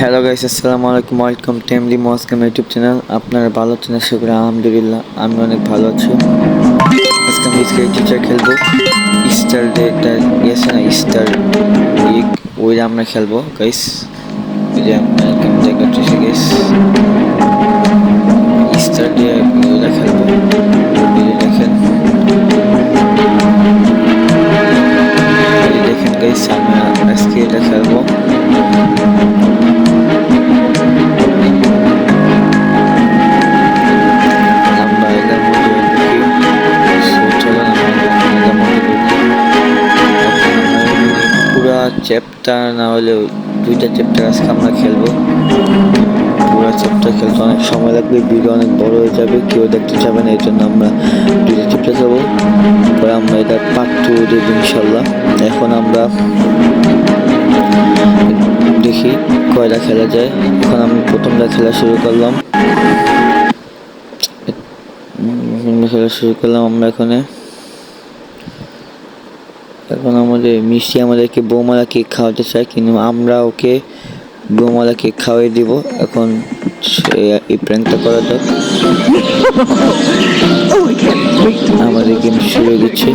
Hello guys আসসালামু আলাইকুম welcome to MD মসকাম ইউটিউব চ্যানেল আপনারা ভালো আছেন আশা করি আলহামদুলিল্লাহ আমি অনেক ভালো আছি আজকে আমি টিচার খেলব স্টার ডে একটা আছে না স্টার উইক ওইটা আমরা খেলব গাইস গাইস স্টার ডে খেলব দেখেন এই যে দেখেন গাইস আমি আজকে এটা খেলব চ্যাপ্টার না হলেও দুইটা চ্যাপ্টার আজকে আমরা খেলব। পুরা চ্যাপ্টার খেলতে অনেক সময় লাগবে ভিডিও অনেক বড় হয়ে যাবে, কেউ দেখতে যাবে না এই জন্য আমরা দুইটা চ্যাপ্টার খেলব। পরে আমরা এটা পার্ট টু দেবো ইনশাল্লাহ এখন আমরা দেখি কয়টা খেলা যায়। এখন আমি প্রথমটা খেলা শুরু করলাম। খেলা শুরু করলাম আমরা এখানে। এখন আমাদের মিষ্টি আমাদেরকে বৌমালা কেক খাওয়াতে চায়, কিন্তু আমরা ওকে বৌমালা কেক খাওয়াই দিব। এখন এই প্র্যাঙ্কটা করা যাক। আমাদের গেম শুরু হয়ে গেছে.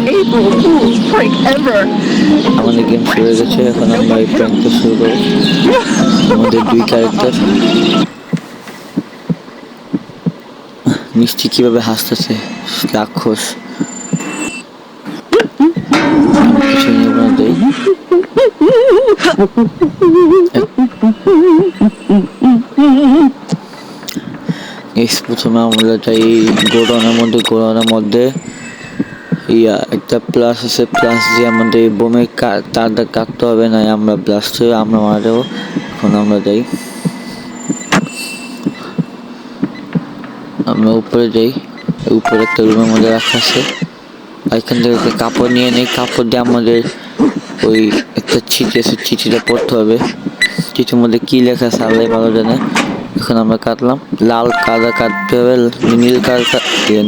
আমাদের গেম শুরু হয়ে গেছে, এখন আমরা এই প্র্যাঙ্কটা শুরু করব। আমাদের দুই ক্যারেক্টার মিষ্টি কীভাবে হাসতেছে? রাক্ষস। প্রথমে আমরা যাই গোডাউনের মধ্যে গোডাউনের মধ্যে ইয়া, একটা প্লাস আছে প্লাস দিয়ে আমাদের বোমে তারটা কাটতে হবে না আমরা ব্লাস্ট হয়ে, আমরা মারা যাব এখন আমরা যাই। আমরা উপরে যাই, উপরে একটা রুমের মধ্যে রাখা আছে। এখান থেকে কাপড় নিয়ে নেই, কাপড় দিয়ে আমাদের ওই একটা চিঠি আছে, চিঠিটা পড়তে হবে। চিঠির মধ্যে কি লেখা আছে আল্লাহ ভালো জানে। এখন আমরা কাটলাম লাল কাদা কাটতে হবে, নীল কার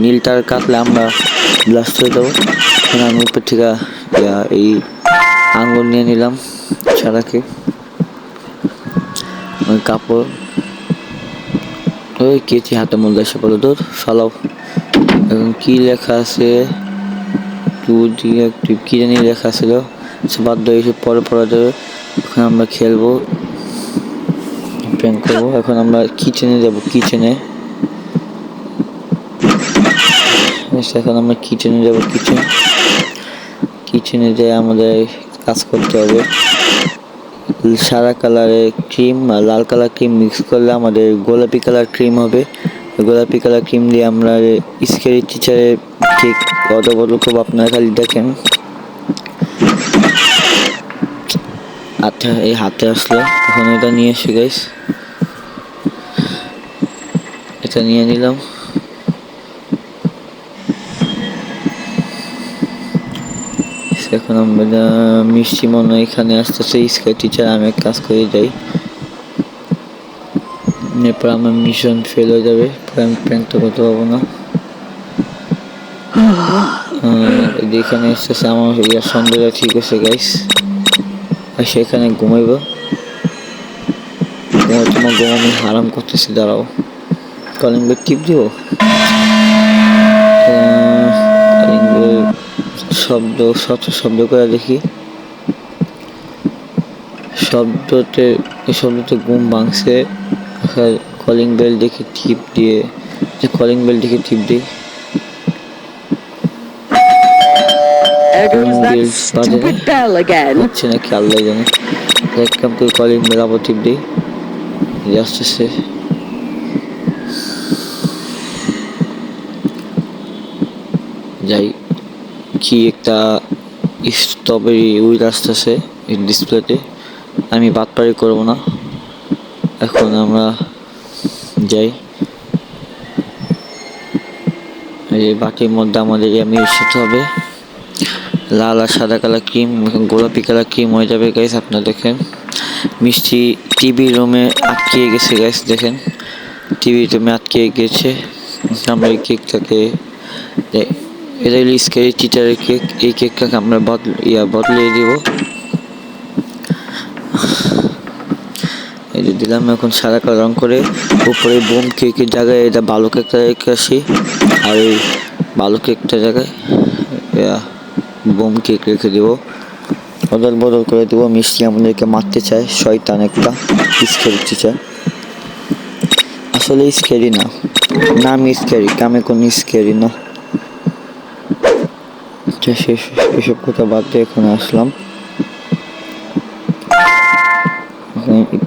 নীল তার কাটলে আমরা ব্লাস্ট হয়ে যাব। এখন আমি উপর থেকে এই আঙুল নিয়ে নিলাম ছাড়াকে কাপড়। ওই কেচি হাতে মধ্যে এসে পড়ো তোর ফালাও। এখন কি লেখা আছে? টু দিয়ে কি জানি লেখা ছিল। বাধ্য হয়ে পরে পড়া যাবে এখন আমরা খেলব প্র্যাঙ্ক করব। এখন আমরা কিচেনে যাব কিচেনে এখন আমরা কিচেনে যাব কিচেন কিচেনে যাই আমাদের কাজ করতে হবে। সাদা কালারের ক্রিম আর লাল কালার ক্রিম মিক্স করলে আমাদের গোলাপি কালার ক্রিম হবে। গোলাপি কালার ক্রিম দিয়ে আমরা স্কেরি টিচারের কেক অর্ডার করব আপনারা খালি দেখেন। হাতে এই হাতে আসলো। এখন এটা নিয়ে এসে গাইস এটা নিয়ে নিলাম। এখন আমরা মিষ্টি মনে এখানে আসতেছে। স্কাই টিচার আমি এক কাজ করে যাই। এরপর আমার মিশন ফেল হয়ে যাবে। আমি প্র্যাঙ্কটা করতে পারব না। এখানে এসতেছে আমার ইয়ার সন্দেহটা ঠিক আছে গাইস আর সেখানে ঘুমাইব। ঘুমাই তোমার ঘুমামি হারাম করতেছি, দাঁড়াও। কলিং বেল টিপ দিব? বেল শব্দ, শত শব্দ করে দেখি। শব্দতে শব্দতে ঘুম ভাঙছে। কলিং বেল দেখে টিপ দিয়ে, কলিং বেল দেখে টিপ দিই। That stupid bell again. হচ্ছে নাকি আল্লাহ জানে যাই কি একটা স্ট্রবেরি উইল আসতেছে এই ডিসপ্লেতে আমি বাটপারি করব না এখন আমরা যাই এই বাটির মধ্যে আমাদের আমি হবে লাল আর সাদা কালার ক্রিম, গোলাপি কালার ক্রিম হয়ে যাবে গাইস আপনারা দেখেন। মিষ্টি টিভি রুমে আটকে গেছে গাইস দেখেন। টিভি রুমে আটকে গেছে। আমরা এই কেকটাকে এটা স্কেরি টিচারের কেক এই কেকটাকে আমরা বদল, ইয়া, বদলিয়ে দিব। যে দিলাম, এখন সাদা কালো রং করে উপরে বোম কেকের জায়গায়, এটা বালু কেকটা রেখে আসি। আর এই বালু কেকটা জায়গায় বোম কেক রেখে দেবো। বদল বদল করে দেবো। মিষ্টি আমাদেরকে মারতে চায়। শয়তান একটা স্কেরি চায়। আসলে স্কেরি না। নাম স্কেরি কামে কোন স্কেরি না। আচ্ছা এসব কথা বাদ দিয়ে এখন আসলাম।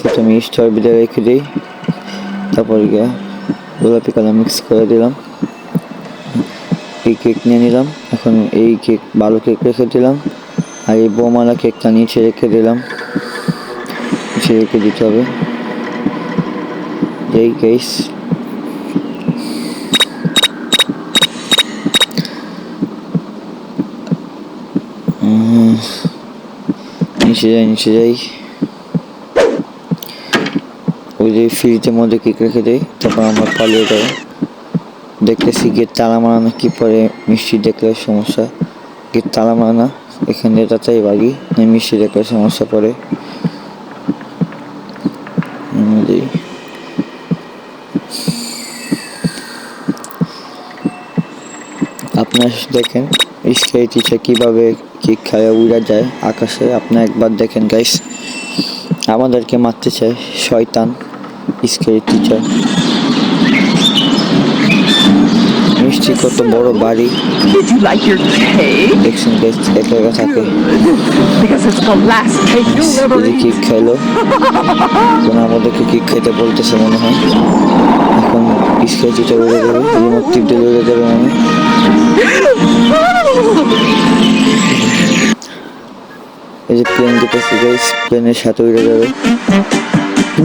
প্রথমে স্টার বিলে রেখে দিই। তারপর গিয়ে গোলাপি কালার মিক্স করে দিলাম। এই কেক নিয়ে নিলাম। এখন এই কেক ভালো কেক রেখে দিলাম। আর এই বোমালা কেকটা নিচে রেখে দিলাম। নিচে রেখে দিতে হবে। এই কেস নিচে যাই নিচে যাই। ওই যে ফ্রিজের মধ্যে কেক রেখে দেয় তারপর আমরা পালিয়ে যাব। দেখতেছি গেট তালা মারানো কি পরে মিষ্টি দেখলে সমস্যা। গেট তালা মারানা এখানে তাতেই বাগি মিষ্টি দেখলে সমস্যা পড়ে আপনার দেখেন স্কাই টিচার কীভাবে কিক খায় উড়া যায় আকাশে আপনার একবার দেখেন গাইস আমাদেরকে মারতে চায় শয়তান স্কাই টিচার মিষ্টি কত বড় বাড়ি? দেখছেন গাইস একা একা থাকে. কিক খাইলো এখন আমাদেরকে কিক খেতে বলতেছে মনে হয়। এখন টিচার উড়ে যাবে রিমোট টিপ দিলে উড়ে যাবে মানে এই যে প্লেন যেতেছে গাইস প্লেনের সাথে উড়ে যাবে।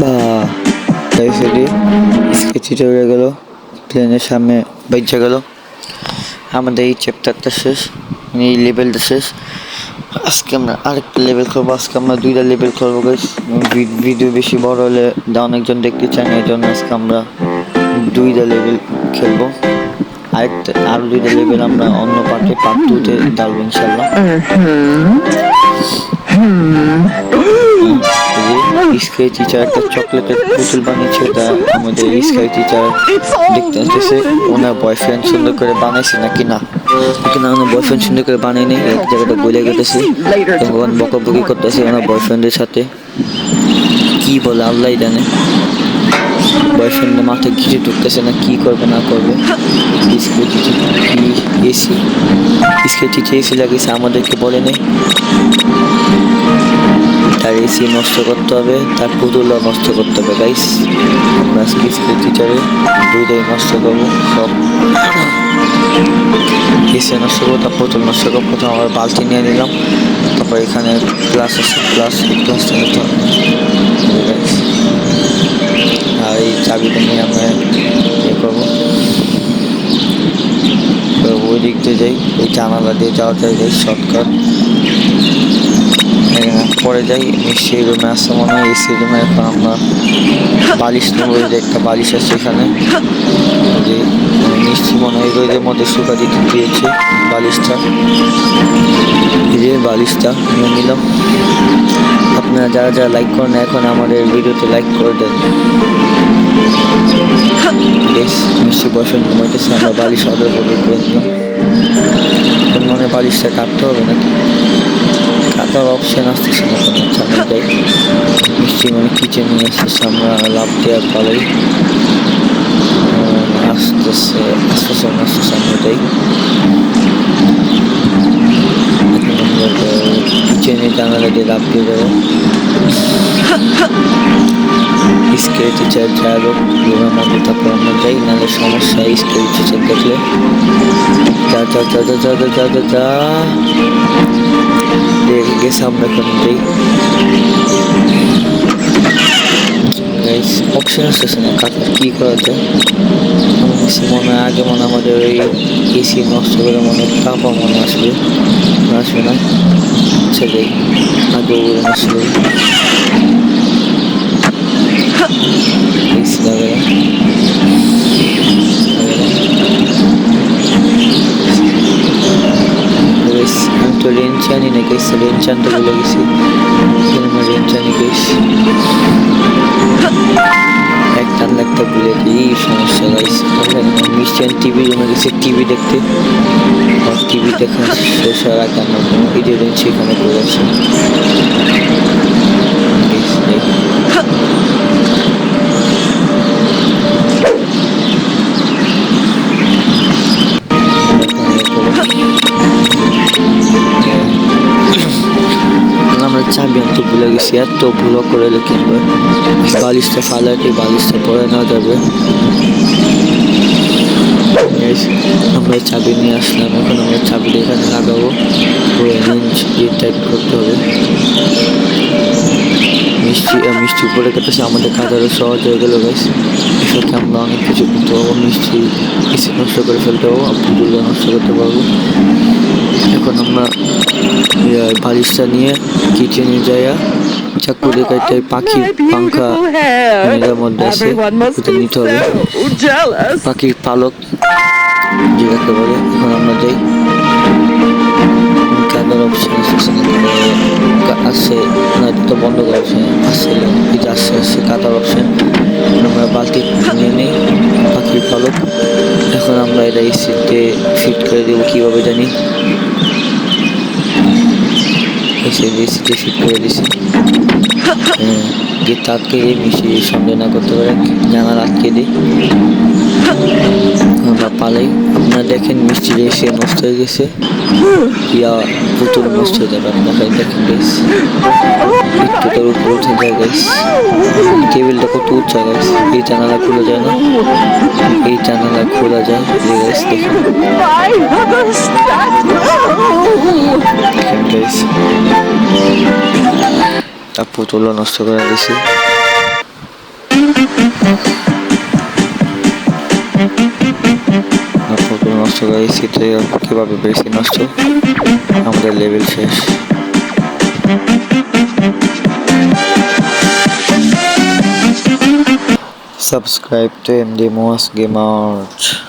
বা গাইস এটি স্কেচিটা উড়ে গেল। প্লেনের সামনে বাইচা গেল। আমাদের এই চ্যাপ্টারটা শেষ মানে এই লেভেলটা শেষ। আজকে আমরা আরেকটা লেভেল করব, আজকে আমরা দুইটা লেভেল করব ভিডিও বেশি বড় হলে অনেকজন দেখতে চায় না এই জন্য আজকে আমরা দুইটা লেভেল খেলব। আরেকটা, আরও দুইটা লেভেল আমরা অন্য পার্টে পার্ট টুতে ডালবো ইনশাল্লাহ স্কাই টিচার একটা চকলেটের পুতুল বানিয়েছে, ওটা আমাদের স্কাই টিচার দেখতে আসতেছে। ওনার বয়ফ্রেন্ড সুন্দর করে বানাইছে নাকি না? নাকি না, ওনার বয়ফ্রেন্ড সুন্দর করে বানায়নি? এক জায়গাটা বলে গেতেছে। তখন বকাবকি করতেছে ওনার বয়ফ্রেন্ডের সাথে। কি বলে, আল্লাহ জানে। বয়ফ্রেন্ডের মাথায় ঘিরে ঢুকতেছে না, কি করবে, না করবে। কি এসি স্কাই টিচার এসি লাগিয়েছে, আমাদেরকে বলে নেই তার এসি নষ্ট করতে হবে, তার পুতুলও নষ্ট করতে হবে গাইস আমরা আজকে স্কুল টিচারে দুইটাই নষ্ট করব, সব। এসি নষ্ট করব, তার পুতুল নষ্ট করব। প্রথম আবার বালতি নিয়ে নিলাম, তারপর এখানে ক্লাস আছে ক্লাস ক্লাসটা আর এই চাবিটা নিয়ে আমরা ইয়ে করব। ওই দিক দিয়ে যাই, ওই জানালা দিয়ে যাওয়া যায় শর্টকাট পরে যাই মিষ্টি রুমে আসছে মনে হয় এসি রুমে এখন আমরা বালিশ নেব যে একটা বালিশ আছে এখানে। যে মিষ্টি মনে হয় রোদের মধ্যে শুকা দিতে দিয়েছে বালিশটা। যে বালিশটা নিয়ে নিলাম। আপনারা যারা যারা লাইক করেন এখন আমাদের ভিডিওতে লাইক করে দেন। বেশ মিষ্টি বসেন ঘুমাইতেছে, আমরা বালিশ অর্ডার করে দিলাম মনে বালিশটা কাটতে হবে নাকি? কাটার অপশন আসতেছে না কোনো যাই। মিষ্টি মানে কিচেন নিয়ে আসতেছে আমরা লাভ দেওয়ার পালাই আসতেছে আসতেছে না আসতেছে, আমরা যাই। কিচেনে জানালা দিয়ে লাভ দিয়ে যাব। স্কেল টিচার যাই হোক রুমের মধ্যে তারপর আমরা যাই, নাহলে সমস্যা স্কেল টিচার দেখলে। যা যা যা যা যা যা যা যা যা। রেখে গেছে আমরা এখন, যাই। অপশন আসতেছে না কাকার কী করা যায়? মনে আগে মনে আমাদের ওই এসি নষ্ট করে মনে কাপা মনে আসবে। আসবে না? আচ্ছা যাই। আগে ওগুলো তো রেঞ্জ আনি না গেছি রেঞ্জ আনতে ভুলে গেছি সিনেমা রেঞ্জ আনি গেছি এক টান লাগতে ভুলে গেছি সমস্যা গাইছি মিষ্টি টিভি জমে গেছে টিভি দেখতে আর টিভি দেখা শেষ হওয়ার আগে আমার ভিডিও রেঞ্জ সেখানে পড়ে আছে আমরা চাবি আনতে ভুলে গেছি, এত ভুলো করে কিনবে বালিশটা ফালাটি বালিশটা পরে নেওয়া যাবে। আমরা চাবি নিয়ে আসলাম, এখন আমরা চাবি এখানে লাগাবো। রেঞ্জ দিয়ে টাইপ করতে হবে। মিষ্টি মিষ্টি উপরে কেটেছে আমাদের কাজেরও সহজ হয়ে গেল গাইস এসবকে আমরা অনেক কিছু করতে পারব? মিষ্টি কিছু নষ্ট করে ফেলতে পারব? পুতুলও নষ্ট করতে পারব? এখন আমরা বালিশটা নিয়ে কিচেনে যাইয়া চাকু দেখাইতে পাখির hair. নিজের মধ্যে আছে নিতে হবে। পাখির পালক যেটাকে বলে এখন আমরা যাই। কাদার অপশন আছে। তো বন্ধ করা অপশন আছে এটা আসছে আসছে কাদার অপশন আমরা বালতি নিয়ে নিই পাখির পালক এখন আমরা এটা এসিতে ফিট করে দেবো কীভাবে জানি। এসে এসিতে ফিট করে দিছি। গেট আটকে দিই মিষ্টি সন্দেহ না করতে পারে, জানালা আটকে দিই। দেখেন, মিষ্টি এসে নষ্ট হয়ে গেছে। ইয়া, পুতুল নষ্ট হয়ে যাবে আপনারা দেখেন গাইস একটু তার উপর উঠে যায় গাইস টেবিলটা কত উচ্চা গাইস এই জানালা খুলে যায় না? এই জানালা খোলা যায় গাইস দেখেন. দেখেন গাইস তার পুতুলও নষ্ট করে দিয়েছে। আর পুতুল নষ্ট করে দিয়েছি কীভাবে বেশি নষ্ট আমাদের লেভেল শেষ subscribe to MD Moss Game Art.